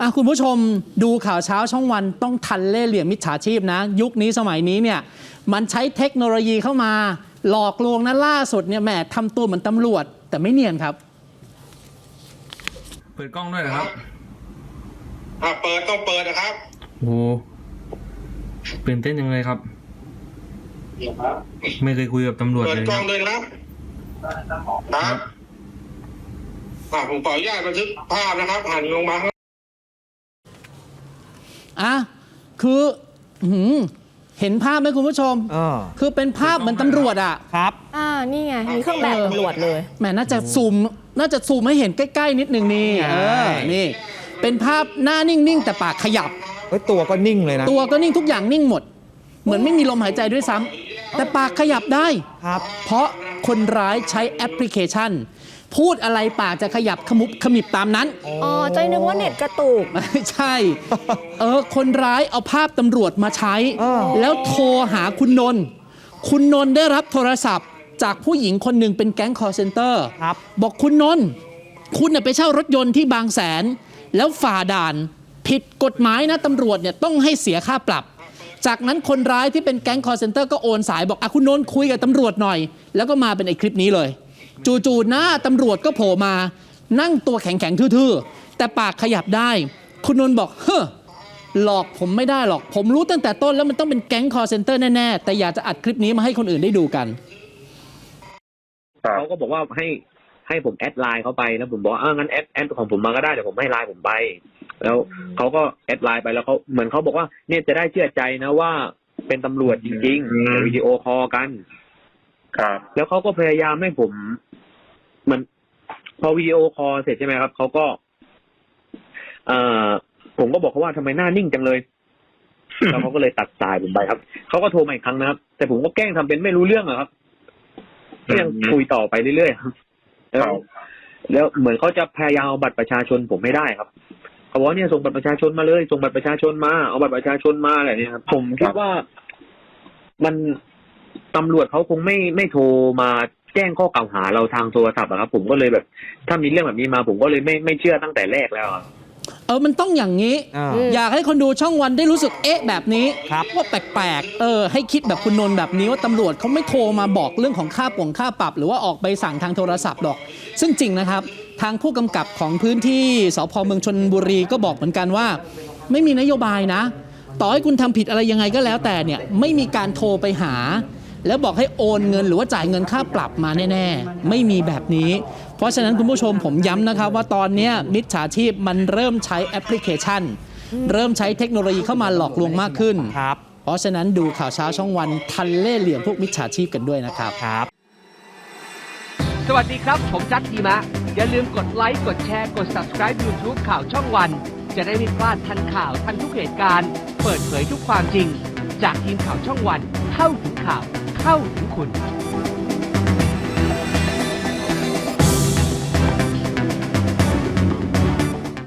อะคุณผู้ชมดูข่าวเช้าช่องวันต้องทันเล่ห์เหลี่ยมมิจฉาชีพนะ ยุคนี้สมัยนี้เนี่ยมันใช้เทคโนโลยีเข้ามา หลอกลวงนะล่าสุดเนี่ยแหมทำตัวเหมือนตำรวจ แต่ไม่เนียนครับ เปิดกล้องด้วยเหรอครับอะเปิดต้องเปิดนะครับโอ้โหตื่นเต้นยังเลยครับ ไม่เคยคุยกับตำรวจเปิดเลยกคล้อรังบเลยนะครับครับอะผมขออนุญาตบันทึกภาพนะครับหันลงมาข้าง อะคืออื้อหือเห็นภาพไหมคุณผู้ชม เออ คือเป็นภาพเหมือนตำรวจอะครับ อ่า นี่ไง มีเครื่องแบบตำรวจเลย แหมน่าจะซูมน่าจะซูมให้เห็นใกล้ ๆ นิดนึงนี่ใช่เออนี่ เป็นภาพหน้านิ่ง ๆ แต่ปากขยับ เฮ้ยตัวก็นิ่งเลยนะ ตัวก็นิ่งทุกอย่างนิ่งหมด เหมือนไม่มีลมหายใจด้วยซ้ำแต่ปากขยับได้ ครับ เพราะคนร้ายใช้แอปพลิเคชัน พูดอะไรปากจะขยับขมุบขมิบตามนั้น อ๋อใจนึกว่าเน็ตกระตุก ไม่ใช่ เออ คนร้ายเอาภาพตำรวจมาใช้เออแล้วโทรหาคุณนนท์คุณนนท์ได้รับโทรศัพท์ จากผู้หญิงคนหนึ่งเป็นแก๊งคอร์เซนเตอร์ครับ บอกคุณนนท์คุณน่ะไปเช่ารถยนต์ที่บางแสน แล้วฝ่าด่านผิดกฎหมายนะตำรวจเนี่ยต้องให้เสียค่าปรับ จากนั้นคนร้ายที่เป็นแก๊งคอร์เซนเตอร์ก็โอนสายบอกอะคุณนนท์คุยกับตำรวจหน่อย แล้วก็มาเป็นไอ้คลิปนี้เลย จู่ๆหน้าตำรวจก็โผล่มา นั่งตัวแข็งๆทื่อๆ แต่ปากขยับได้ คุณนนท์บอก เฮ้อหลอกผมไม่ได้หรอก ผมรู้ตั้งแต่ต้นแล้วมันต้องเป็นแก๊งคอร์เซนเตอร์แน่ ๆ แต่อยากจะอัดคลิปนี้มาให้คนอื่นได้ดูกัน เขาก็บอกว่าให้ให้ผมแอดไลน์เขาไปแล้วผมบอกว่าอ่างั้นแอดแอดของผมมาก็ได้เดี๋ยวผมให้ไลน์ผมไป แล้วเขาก็แอดไลน์ไปแล้วเขาเหมือนเขาบอกว่า เนี่ยจะได้เชื่อใจนะว่าเป็นตำรวจจริงๆเดี๋ยววิดีโอคอลกัน ครับ แล้วเขาก็พยายามให้ผม เหมือนพอวิดีโอคอลเสร็จใช่ไหมครับเขาก็เอ่อผมก็บอกเขาว่าทำไมหน้านิ่งจังเลยแล้วเขาก็เลยตัดสายผมไปครับเขาก็โทรมาอีกครั้งนะครับ แต่ผมก็แกล้งทำเป็นไม่รู้เรื่องอะครับก็ยังคุยต่อไปเรื่อยๆครับแล้วแล้วเหมือนเขาจะพยายามเอาบัตรประชาชนผมไม่ได้ครับเขาบอกว่าเนี่ยส่งบัตรประชาชนมาเลย ส่งบัตรประชาชนมาเอาบัตรประชาชนมาอะไรเนี่ยครับผมคิดว่ามันตำรวจเขาคงไม่ไม่โทรมา แจ้งข้อกล่าวหาเราทางโทรศัพท์อะครับ ผมก็เลยแบบ ถ้ามีเรื่องแบบนี้มาผมก็เลยไม่ไม่เชื่อตั้งแต่แรกแล้วครับเออมันต้องอย่างนี้ อ่า อยากให้คนดูช่องวันได้รู้สึกเอ๊ะแบบนี้ครับ ว่าแปลกๆเออให้คิดแบบคุณนนท์แบบนี้ว่าตำรวจเขาไม่โทรมาบอกเรื่องของค่าป่งค่าปรับ หรือว่าออกใบสั่งทางโทรศัพท์หรอก ซึ่งจริงนะครับ ทางผู้กำกับของพื้นที่สพเมืองชนบุรีก็บอกเหมือนกันว่า ไม่มีนโยบายนะ ต่อให้คุณทำผิดอะไรยังไงก็แล้วแต่เนี่ยไม่มีการโทรไปหา แล้วบอกให้โอนเงินหรือว่าจ่ายเงินค่าปรับมาแน่ ๆ ไม่มีแบบนี้ เพราะฉะนั้นคุณผู้ชมผมย้ำนะครับว่าตอนเนี้ยมิจฉาชีพมันเริ่มใช้แอปพลิเคชัน เริ่มใช้เทคโนโลยีเข้ามาหลอกลวงมากขึ้น ครับ เพราะฉะนั้นดูข่าวเช้าช่องวันทันเล่ห์เหลี่ยมพวกมิจฉาชีพกันด้วยนะครับ ครับ สวัสดีครับ ผมจัดทีมะ อย่าลืมกดไลค์ กดแชร์ กด subscribe YouTube ข่าวช่องวัน จะได้ไม่พลาดทันข่าวทันทุกเหตุการณ์ เปิดเผยทุกความจริง จากทีมข่าวช่องวัน เข้าถึงข่าว เข้าถึงคุณ